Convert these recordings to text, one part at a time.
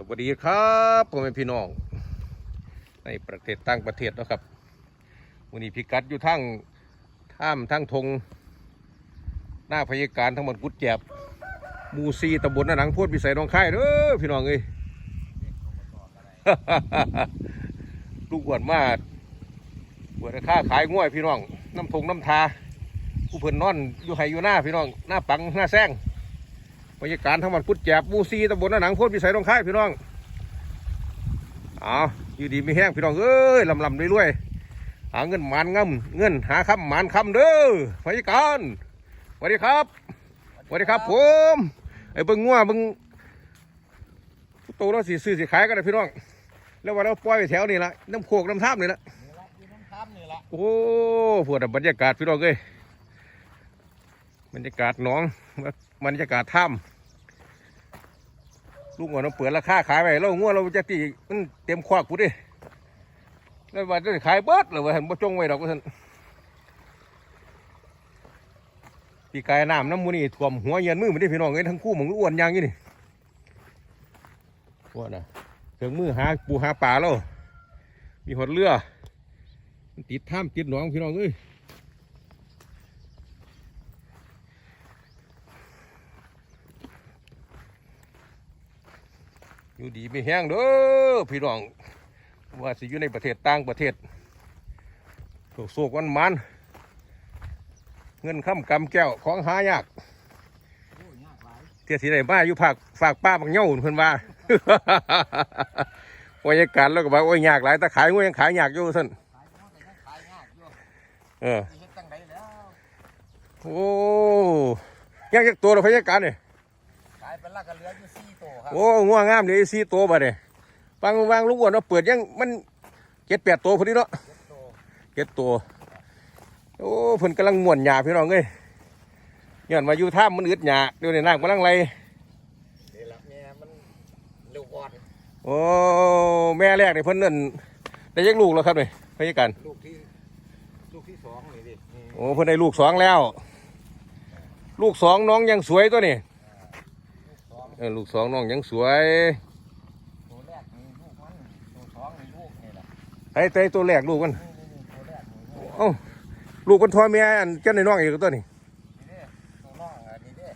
สวัสดีครับพ่อแม่พี่น้อง ในประเทศต่างประเทศนะครับวันนี้พิกัดอยู่ทั้งถ้ำทั้งทง หน้าพยาการทั้งหมดกุดแจบมูซีตำบลหนังพูดพิสัยน้องค่ายเด้อพี่น้องเอ้ยลูกอวนมาบวชค่าขายง่วยพี่น้อง น้ำทงน้ำทาผู้เพิ่นนอนอยู่ไห้อยู่หน้าพี่น้อง หน้าปังหน้าแซง บรรยากาศทั้งหมดพุทธแจบหมูซีตำบลหน้าหนังโพดพิสัยตรงค่ายพี่น้องเอาอยู่ดีไม่แห้งพี่น้องเอ้ยลำลำรวยๆหาเงินหมานงำเงินหาคำหมานคำเด้อบรรยากาศสวัสดีครับสวัสดีครับผมไอ้เบิ้งงัวเบิ้งโตแล้วสีซื้อสีขายกันนะพี่น้อง แล้วว่าเราปล่อยไปแถวนี่ละน้ำโคกน้ำท่ามนี่ละนี่ละอยู่น้ำค้ำนี่ละโอ้พวกบรรยากาศพี่น้องเอ้ยบรรยากาศหนอง บรรยากาศถ้ำลูกหัวน้องเปิดราคาขายไปเรางัวเราจะตีมันเต็มควักกูดิแล้วว่าจะขายเบิดหรือว่าเห็นบ่จงไว้ดอกว่าท่านปีกายน้ำน้ำมูนี่ท่วมหัวเย็นมือมันได้พี่น้องเอ้ยทั้งคู่มันก็อ้วนยางยู่นี่ว่าน่ะเครื่องมือหาปูหาปลาแล้วมีหดเรือติดถ้ำติดหนองพี่น้องเอ้ย อยู่ดีไม่แห้งเด้อพี่น้อง ว่าสิอยู่ในประเทศต่างประเทศโศกโศกวันมัน เงินค้ำกำแก้วของหายากโอ้ยยากหลายเทียสีไหนมาอยู่ภาคฝากป้าบางเง่าเพิ่นว่าบรรยากาศแล้วก็บอกโอ้ยยากหลายแต่ขายงูยังขายยากอยู่สั่นขายเนาะแต่ยังขายยากอยู่เออโอ้ยังจากตัวเราพยาการเนี่ย เป็นละก็เหลืออยู่สี่ตัวครับโอ้ง่วงงามเลยสี่ตัวบ่เนี่ยบางบางลูกอ้วนเราะเปิดยังมันเจ็ดแปดตัวพอดีเนาะเจ็ดตัวเจ็ดตัวโอ้เพิ่นกำลังม่วนหยาพี่น้องเอ้ยย้อนมาอยู่ท่ามมันอึดหยาเดี๋ยวนี้น้ำกำลังไหลนี่ละแม่มันลูกอ่อนโอ้แม่แรกเนี่ยเพิ่นนั่นได้ยักลูกแล้วครับเนี่ยพยาการลูกที่ลูกที่สองนี่ดินี่โอ้เพิ่นได้ลูกสองแล้ว ลูกสองน้องยังสวยตัวนี่สอง เออลูกสองน้องยังสวยตัวแรกนี่ลูกมันตัวสองนี่ลูกนี่แหละไอ้ตัวตัวแรกลูกมันนี่นี่นี่ตัวแรกนี่นี่เอ้าลูกมันทอแม่อันเจ้าในน้องอีกตัวนี่เด้ตัวน้องอันนี้เด้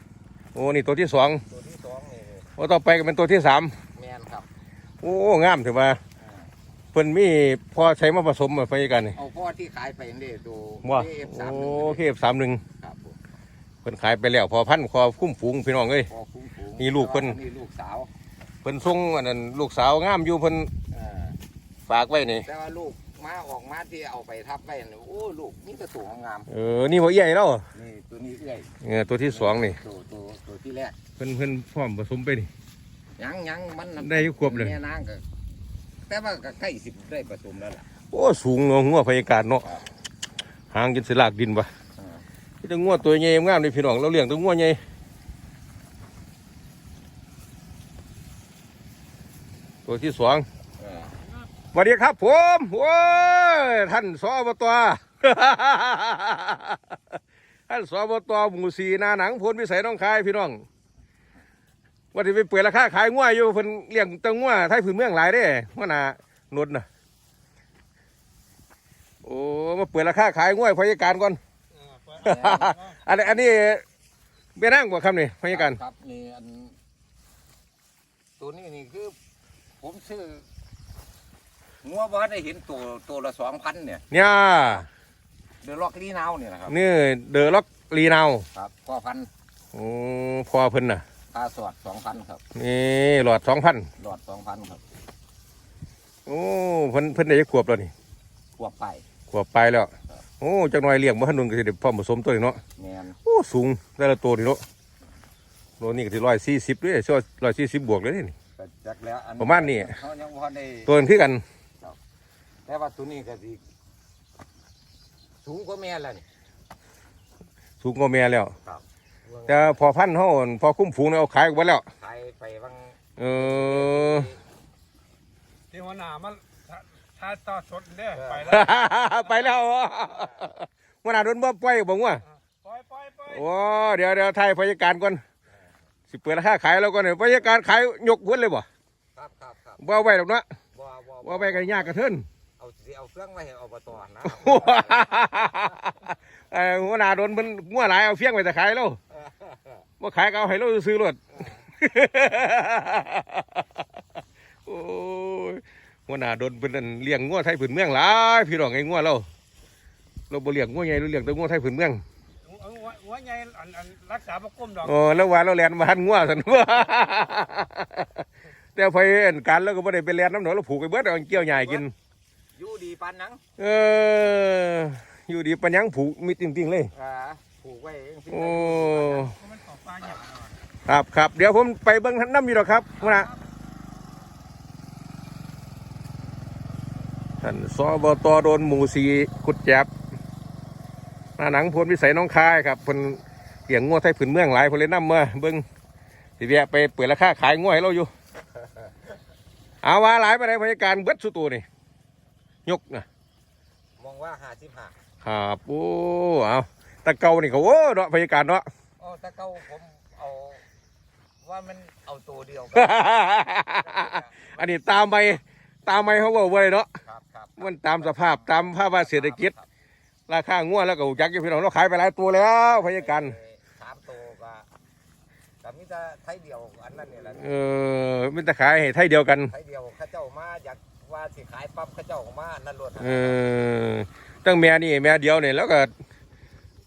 โอ้นี่ตัวที่สองตัวที่สองนี่นี่โอ้ต่อไปก็เป็นตัวที่สามแม่นครับโอ้งามถือว่าอ่าเพิ่นมีพอใช้มาผสมมาไปกันนี่เอาพ่อที่ขายไปนี่ดูว่าเอฟสามโอ้หนึ่งเคฟสามหนึ่งครับผม เพิ่นขายไปแล้วพอพันคอคุ้มฝูงพี่น้องเอ้ย พอคุ้มฝูงนี่ลูกเพิ่น นี่ลูกสาวเพิ่นส่งอันนั้นลูกสาวงามอยู่เพิ่นอ่าฝากไว้นี่ แต่ว่าลูกมาออกมาที่เอาไปทับไว้นี่โอ้ลูกนี่ก็สูงงามเออ นี่บ่ใหญ่แล้วนี่ตัวนี้เอื้อยเออตัวที่สองนี่ ตัวตัวตัวที่แรกเพิ่นเพิ่นพร้อมผสมไปนี่ ยังยังมันน่ะได้อยู่ครบเลย แม่นางก็แต่ว่าก็ใกล้สิบได้ผสมแล้วล่ะ โอ้ สูงเนาะงัวพยากาศเนาะหางจนสิลากดินปะ อ่านี่ตัวงัวตัวใหญ่งามเลยพี่น้องเราเลี้ยงตัวงัวใหญ่ตัวที่สองเออสวัสดีครับผมโอ้ยท่านสอบตท่านสอบตหมู่สีนาหนังพลพิสัยน้องคายพี่น้องว่าที่ไปเปิดราคาขายงัวอยู่เพิ่นเลี้ยงแตังงัวไทยพื้นเมืองหลายเด้ว่าน่ะนดน่ะโอ้มาเปิดราคาขายงัวให้พยาการก่อน อันนี้อันนี้เบี้ยนั่งกว่าคำนี่พยาการครับนี่อันตัวนี้นี่คือ ผมซื้องัวบ่ได้เห็นตัวตัวละสองพันเนี่ย เนี่ยเดือดล็อกลีนาวเนี่ยนะครับนี่เดอะล็อกลีนาวครับพ่อพันโอ้พอเพิ่นน่ะค่าสอดสองพันครับนี่หลอดสองพันหลอดสองพันครับโอ้เพิ่นเพิ่นได้จักขวบแล้วนี่ขวบไปขวบไปแล้ว โอ้จักหน่อยเลี้ยงบ่ทันนุ่นก็สิได้พร้อมผสมตัวนี้เนาะแมนโอ้สูงแต่ละตัวนี่เนาะตัวนี้ก็สิร้อยสี่สิบด้วยช่วร้อยสี่สิบบวกเลยนี่ ก็จักแล้วอันประมาณนี้ เขายังบ่ได้ตัวนั้นคือกันแต่ว่าตัวนี้ก็สิสูงกว่าแม่แล้วนี่สูงกว่าแม่แล้ว ครับแต่พอพันธุ์เฮาอั่นพอคุ้มฝูงเนี่ยเอาขายออกไปแล้ว ขายไปบางเออ ที่หัวหน้ามัน ถ้าถ้าต่อสดเนี่ยไปแล้วไปแล้ววันหน้าโดนบ่ปล่อยบ่ว่าปล่อยปล่อยปล่อยโอ้เดี๋ยวเดี๋ยวไทยพยาการก่อนสิเปิดราคาขายแล้วก่อนเนี่ยพยาการขายยกพุ่นเลยบ่ครับขบ่เอาไว้ดอกเนาะบ่บ่บ่เอาไว้กันยากกระเทินเอาสิเอาเครื่องไว้ให้อบตนะเออหัวหน้าโดนมันงัวหลายเอาเฟี้ยงไปแต่ขายแล้วบ่ขายก็เอาให้เราซื้อรถโอ้ย หัวหน้าโดนเป็นอันเลี้ยงงัวไทยผืนเมืองหลายพี่น้องไอ้งัวเราเราบ่เลี้ยงงัวใหญ่เราเลี้ยงแต่งัวไทยผืนเมืองเอาหัวหัวใหญ่อันอันรักษาบ่ก้มดอกอ๋อแล้วว่าเราแลนมาหันงัวสันว่าแต่พอเห็นการแล้วก็บ่ได้ไปแลนน้ำหนองเราผูกไปเบิดเอาเกี่ยวใหญ่กินอยู่ดีปานหนังเอออยู่ดีปัญญังผูกมีติ่งๆเลยอ่าผูกไว้เองสิโอ้มันตกปลาหยักหน่อยครับครับเดี๋ยวผมไปเบิ้งน้ำอยู่หรอกครับหัวหนะท่า นสบตโดนหมูสีกุดแจบหน้าหนังพลวิสัยน้องคายครับเพนเกี่ยงงัวไทยผืนเมืองหลายเพนเลยนำมาเบิ้งสิเวียไปเปิดราคาขายงัวให้เราอยู่เอาว่าหลายไปไหนพยาการเบิดสุดตัวนี่ยกนะมองว่าห้าสิบห้าครับโอ้เอาตะเกานี่เขาโอ้เนาะพยาการเนาะอ๋อแต่เก้าผมเอาว่ามันเอาตัวเดียว อันนี้ตามไป ตามไปเขาบอกว่าเลยเนาะครับครับมันตามสภาพตามภาวะเศรษฐกิจ ราคางัวแล้วก็จักอยู่พี่น้องเราขายไปหลายตัวแล้วพยาการสามตัวก็แต่มีแต่ไทยเดียวอันนั้นนี่แหละเออมันจะขายให้ไทยเดียวกันไทยเดียวเข้าเจ้ามาอยากว่าสิขายปั๊บเข้าเจ้ามาอันนั่นรวดเออตั้งแม่นี่แม่เดียวเนี่ยแล้วก็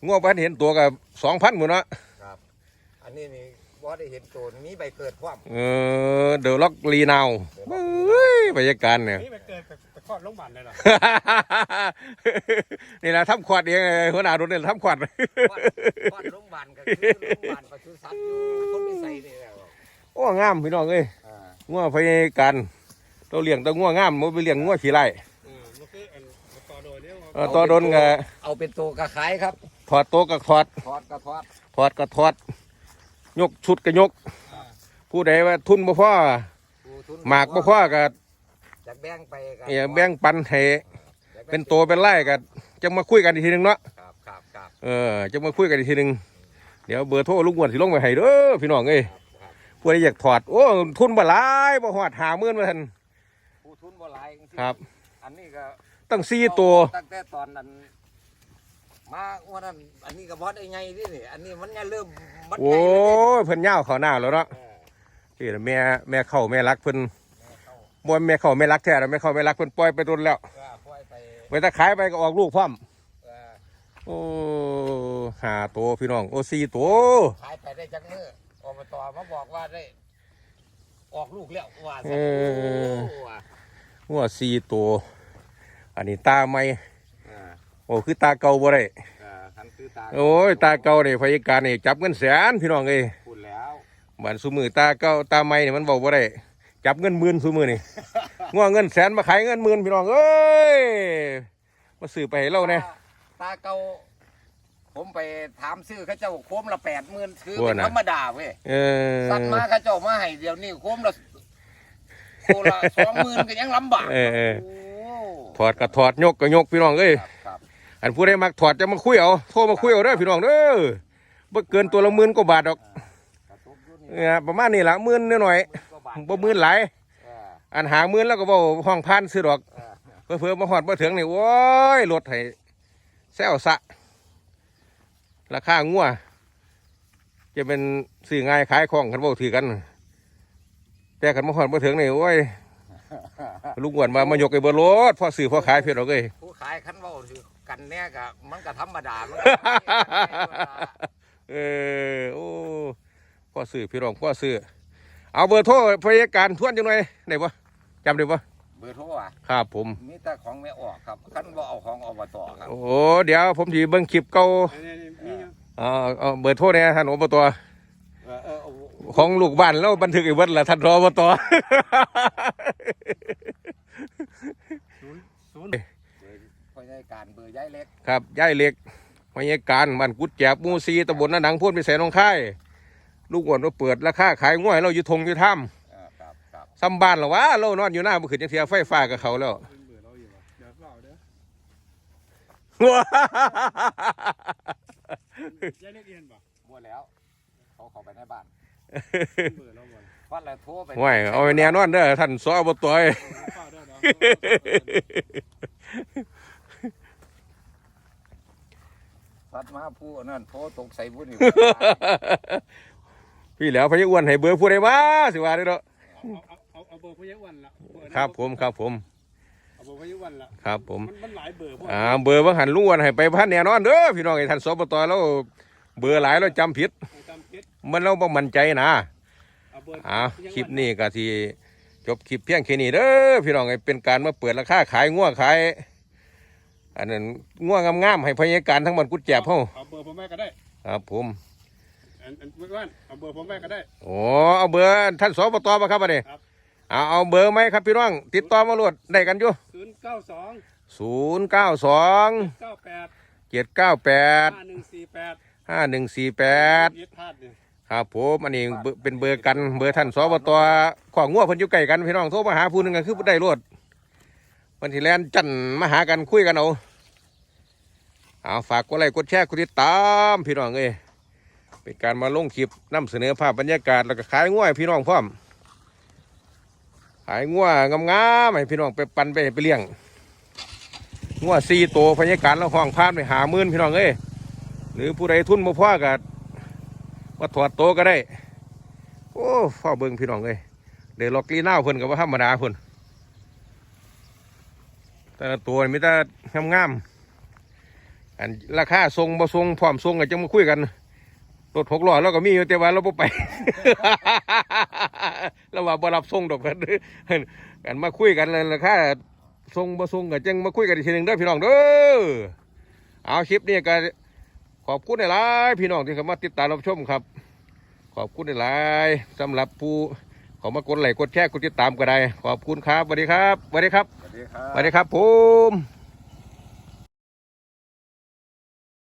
งัวพันเห็นตัวกับสองพันหมดเนาะครับ อันนี้นี่ ว่าได้เห็นตัวมีใบเกิดความเออเดอะล็อกลีนาวเฮ้ยพยาการเนี่ยนี่ไปเกิดไปไปคลอดโรงพยาบาลเลยเหรอนี่แหละทำขวดเองไอ้หัวหน้าโดนเนี่ยทำขวดว่าว่าโรงพยาบาลก็คือโรงพยาบาลปศุสัตว์อยู่คนพิสัยนี่แหละโอ้งามพี่น้องเอ้ยอ่างัวพยาการเราเลี้ยงแตัวงัวงามมันไปเลี้ยงงัวขี้ไร่เออมันคืออันต่อโดยเนี่ยเออตัวโดนก็เอาเป็นตัวกระขายครับ ถอดโต๊ะก็ถอดทอดกระทอดถอดก็ถอด ยกชุดก็ยก ผู้ใดว่าทุนบ่พอผู้ทุนหมากบ่พอก็อยากแบ่งไปกัเอ่อแบ่งปันให้เป็นตัวเป็นไร่ก็จะมาคุยกันอีกทีหนึงเนาะครับครับครับเออจะมาคุยกันอีกทีหนึงเดี๋ยวเบอร์โทรลุงอ้วนสิลงไปให้เด้อพี่น้องเอ้ยครับผู้ใดอยากถอดโอ้ทุนบ่หลายบ่ฮอด50,000ว่าซั่นผู้ทุนบ่หลายจังซี้ครับ อันนี้ก็ตั้ง4ตัวตั้งแต่ตอนนั้น มาวันนั้นอันนี้ก็บอสไอ้ไงนี่นี่อันนี้มันยังเริ่มมันโอ้ใหญ่แล้วยเพิ่นยาวเข้าหน้าแล้วเนาะเนี่ยนี่แม่แม่เข้าแม่รักเพิ่นแม่เข้าบ่แม่เข้าแม่รักแท้แล้วแม่เข้าแม่รักเพิ่นปล่อยไปโดนแล้วเออปล่อยไปไว้ถ้าขายไปก็ออกลูกพร้อมเออโอ้ห้าตัวพี่น้อง โอ้สี่ตัวขายไปได้จักมืออบตมาบอกว่าได้ ออกลูกแล้วว่าเอซะอโอ้ว่ะหัวสี่ตัว อันนี้ตาไม่เออ โอ้คือตาเก่าบ่ได้เออคันคือตาโอ้ยตาเก่าเนี่ยพยาการนี่จับเงินแสนพี่น้องเอ้ยพูดแล้วบันสุมือตาเก่าตาไม่เนี่ยมันบอกบ่ได้จับเงินหมื่นสุมือนี่ง่วงเงินแสนมาขายเงินหมื่นพี่น้องเอ้ยมาซื้อไปให้เราเนี่ยตาเก่าผมไปถามซื้อเขาเจ้าโคมละแปดหมื่นคือโอ้เป็นน่ะธรรมดาเว้ยเออสัตว์มาเขาเจ้ามาให้เดี๋ยวนี้โคมละโคละสองหมื่นก็ยังลำบากเออเออโอ้ถอดก็ถอดยกก็ยกพี่น้องเอ้ยครับครับ อันผู้ใดมักถอดจะมาคุยเอาโทรมาคุยเอาเด้อพี่น้องเด้อบ่เกินตัวละหมื่นกว่าบาทดอกเนี่ยประมาณนี้ละหมื่นน้อยก็บาทๆบ่หมื่นหลายอันหาหมื่นแล้วก็บ่ห้องพันซื้อดอกเออเพิ่อมาฮอดบ่ถึงนี่โอ้ยรถให้แซวสะ ราคางัวจะเป็นซื้อง่ายขายของคันบ่ถือกัน แต่คันมาฮอดบ่ถึงนี่โอ้ยลุงอ้วนมามายกไอ้เบ่รถพอซื้อพอขายเพิ่นดอกเอ้ย ขายคันเว่าถือกันเนี่ยก็มันก็ธรรมดามันก็เออโอ้พ่อซื้อพี่รองพ่อซื้อเอาเบอร์โทรพยาการทวนจังหน่อยได้ปะจำได้ปะเบอร์โทรอะครับผมมีแต่ของไม่ออกครับคันว่าเอาของอบตครับโอ้เดี๋ยวผมถีเบิ่งคลิปเก่านี่นี่นี่เอาเอาเบอร์โทรเนี่ยท่านอบตเออเออเอาของลูกบ้านแล้วบันทึกอีกเบิดละท่านรอบตศูนย์ การเบอร์ย้ายเล็กครับย่ายเหล็กพยาการบ้านกุดแจบหมูซีตำบลนาหนังพ่นไปใส่น้องค่ายลูกอ้วนเราเปิดราคาขายง่วยเราอยู่ทงอยู่ถ้เออครับครับำซ้ำบ้านเหรอวะเรานอนอยู่หน้าเมื่อคืนจังเสียไฟฟ้ากับเขาแล้วเป็นเบื่อเราอยู่วะเดี๋ยวเปล่าเด้อยายเล็กเรียนป่ะมั่วแล้วเขาเข้าไปในบ้านเป็นเบื่อเราบ่ฟันแล้วโทรไปห่วยเอาไว้แน่นอนเด้อท่านสอบตอย เฝ้าเด้อเดี๋ยวฟัดมาผู้นั่นโทรตกใส่ผู้นี่ พี่แล้วพญอ้วนให้เบอร์ผู้ใดมาสิว่าเด้อเนาะเอาเอาเอาเอาเบอร์พยาวันละเอครับผมครับผมเอาเบอร์พยาวันละครับผม มันมันหลายเบอร์พวกอ่าเบอร์ว่าหันลุงอ้วนให้ไปพันแน่นอนเด้อพี่น้องไอ้ท่านสอบตอยแล้วเบอร์หลายแล้วจำผิดจำคิดมันเราบ่มั่นใจนะเอาเบอร์อ่าพยาวัคลิปนี้ก็ที่จบคลิปเพียงแค่นี้เด้อพี่น้องไอ้เป็นการมาเปิดราคาขายงัวขาย อันนั้นงัวงามๆให้พยาการทั้งหมดกุดแจบเฮาเอาเบอร์ผมแม่ก็ได้ครับผมอันอันพยาวันเอาเบอร์ผมแม่ก็ได้ โอ้เอาเบอร์ท่านสอบตมาครับบัดนี้ครับ เอาเอาเบอร์ไหมครับพี่น้อง ติดต่อมาโลดได้กันอยู่ศูนย์เก้าสองศูนย์เก้าสองเก้าแปดเจ็ดเก้าแปดห้าหนึ่งสี่แปดห้าหนึ่งสี่แปด ยึดพลาดเนี่ยครับผมอันนี้เบอร์เป็นเบอร์กันเบอร์ท่านสอบตของงัวเพิ่นอยู่ใกล้กันพี่น้องโทรมาหาผู้หนึงก็คือได้รวด วันที่แลนจันมาหากันคุยกันเอาเอาฝากกดไลค์กดแชร์กดติดตามพี่น้องเอ้ยเป็นการมาลงคลิปนำเสนอภาพบรรยากาศแล้วก็ขายงัวให้พี่น้องพร้อมขายงัวงามๆให้พี่น้องไปปั่นไปไปเลี้ยงงัวสี่ตัวบรรยากาศแล้วห้องพานไปหาหมื่นพี่น้องเอ้ยหรือผู้ใดทุนมาพ่อกับมาถอดโตก็ได้ โอ้ฟ้าเบิ่งพี่น้องเลยเดี๋ยวล็อกลีน่าเพิ่นกับว่าธรรมดาเพิ่น แต่ละตัวนี่มีแต่งามๆอันราคาทรงบ่ทรงพร้อมทรงก็จะมาคุยกันรถหกล้อเราก็มีอยู่แต่ว่าเราบ่ไปเราว่าบ่รับทรงดอกกันกันมาคุยกันเลยราคาทรงบ่ทรงก็จังมาคุยกันอีกทีหนึ่งเด้อพี่น้องเด้อเอาคลิปนี้ก็ขอบคุณหลายพี่น้องที่เข้ามาติดตามรับชมครับ ขอบคุณหลายสำหรับผู้ขามากดไลค์กดแชร์กดติดตามก็ได้ ขอบคุณครับสวัสดีครับสวัสดีครับ ดีครับสวัสดีครับผม